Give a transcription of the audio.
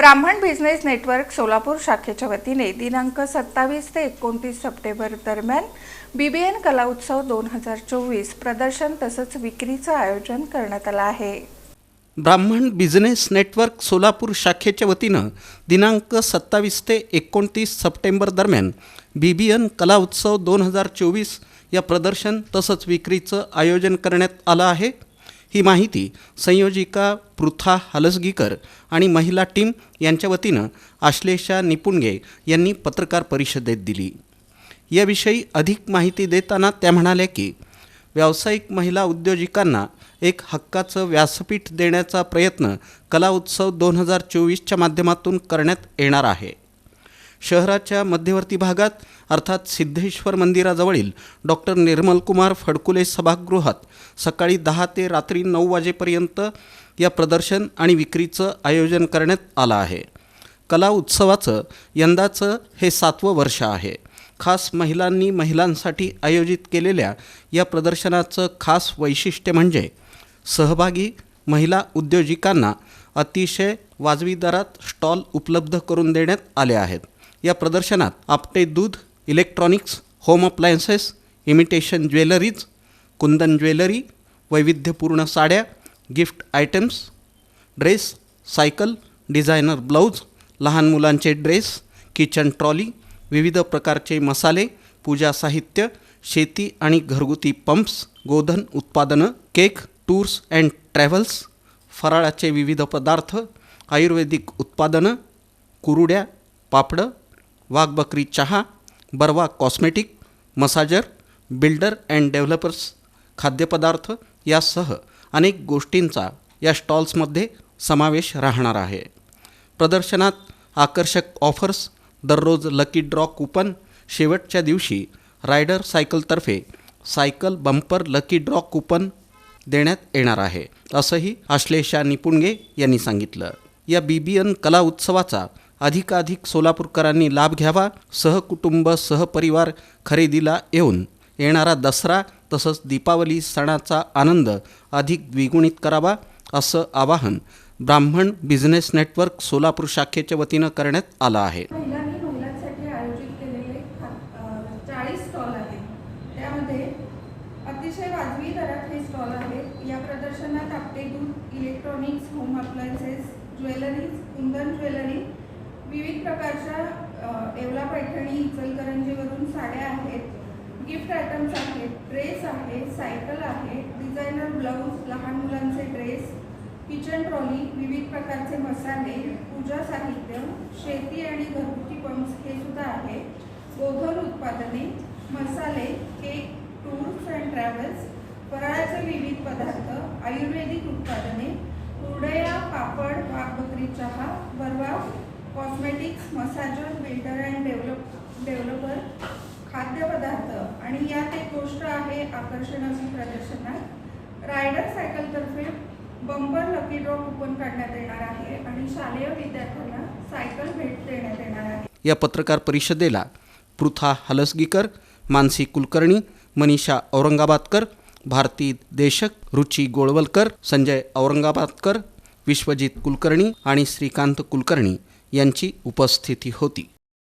ब्राह्मण business network Solapur शाखेच्या वतीने दिनांक सत्तावीस ते एकोणतीस सप्टेंबर दरम्यान बीबीएन कला उत्सव दोन हजार चोवीस प्रदर्शन तसंच विक्रीचं आयोजन करण्यात आलं आहे. ब्राह्मण बिझनेस नेटवर्क सोलापूर शाखेच्या वतीनं दिनांक सत्तावीस ते एकोणतीस सप्टेंबर दरम्यान बी बी एन कला उत्सव दोन हजार चोवीस या प्रदर्शन तसंच विक्रीचं आयोजन करण्यात आलं आहे. ही माहिती संयोजिका पृथा हलसगीकर आणि महिला टीम यांच्या वतीनं आश्लेषा निपुणगे यांनी पत्रकार परिषदेत दिली. याविषयी अधिक माहिती देताना त्या म्हणाल्या की व्यावसायिक महिला उद्योजिकांना एक हक्काचं व्यासपीठ देण्याचा प्रयत्न कला उत्सव दोन हजार चोवीसच्या माध्यमातून करण्यात येणार आहे. शहराच्या मध्यवर्ती भागात अर्थात सिद्धेश्वर मंदिराजवळील डॉक्टर निर्मलकुमार फडकुले सभागृहात सकाळी दहा ते रात्री नऊ वाजेपर्यंत या प्रदर्शन आणि विक्रीचं आयोजन करण्यात आलं आहे. कला उत्सवाचं यंदाचं हे सातवं वर्ष आहे. खास महिलांनी महिलांसाठी आयोजित केलेल्या या प्रदर्शनाचं खास वैशिष्ट्य म्हणजे सहभागी महिला उद्योजिकांना अतिशय वाजवी दरात स्टॉल उपलब्ध करून देण्यात आले आहेत. या प्रदर्शनात आपटे दूध electronics home appliances imitation jewelleries kundan jewellery वैविध्यपूर्ण साड्या gift items dress cycle designer blouse लहान मुलांचे ड्रेस किचन ट्रॉली विविध प्रकारचे मसाले पूजा साहित्य शेती आणि घरगुती पंप्स गोधन उत्पादनं केक टूर्स अँड ट्रॅव्हल्स फराळाचे विविध पदार्थ आयुर्वेदिक उत्पादनं कुरुड्या पापडं वाघबकरी चहा बरवा cosmetic massager builder and developers खाद्यपदार्थ यासह अनेक गोष्टींचा या स्टॉल्समध्ये समावेश राहणार आहे. प्रदर्शनात आकर्षक ऑफर्स दररोज लकी ड्रॉ कूपन शेवटच्या दिवशी rider सायकलतर्फे cycle bumper lucky draw coupon देण्यात येणार आहे असंही आश्लेषा निपुणगे यांनी सांगितलं. या बी बी एन कला उत्सवाचा अधिकाधिक सोलापूरकरांनी लाभ घ्यावा सहकुटुंब सहपरिवार खरेदीला येऊन येणारा दसरा तसंच दीपावली सणाचा आनंद अधिक द्विगुणित करावा असं आवाहन ब्राह्मण बिझनेस नेटवर्क सोलापूर शाखेच्या वतीनं करण्यात आलं आहे. अतिशय वाजवी दरात हे स्टॉल आहेत. या प्रदर्शनात आपटे दूध electronics home appliances jewelleries kundan jewellery विविध प्रकारच्या येवला पैठणी इचलकरंजीवरून साड्या आहेत गिफ्ट आयटम्स आहेत ड्रेस आहे सायकल आहे डिझायनर ब्लाऊज लहान मुलांचे ड्रेस किचन ट्रॉली विविध प्रकारचे मसाले पूजा साहित्य शेती आणि घरगुती पंप्स हे सुद्धा आहे गोधन उत्पादने मसाले केक टूर्स अँड ट्रॅव्हल्स फराळाचे विविध पदार्थ आयुर्वेदिक उत्पादने कुरडया पापड वाघ बकरी चहा cosmetics massager builder and develop developer खाद्यपदार्थ आणि यात एक गोष्ट आहे आकर्षण आकर्षणाची प्रदर्शनात. रायडर सायकलतर्फे बंपर लकी ड्रॉ कुपन काढण्यात येणार आहे आणि शालेय विद्यार्थ्यांना सायकल भेट देण्यात येणार आहे. या पत्रकार परिषदेला पृथा हलसगीकर मानसी कुलकर्णी मनीषा औरंगाबादकर भारती देशक रुची गोळवलकर संजय औरंगाबादकर विश्वजित कुलकर्णी आणि श्रीकांत कुलकर्णी यांची उपस्थिती होती.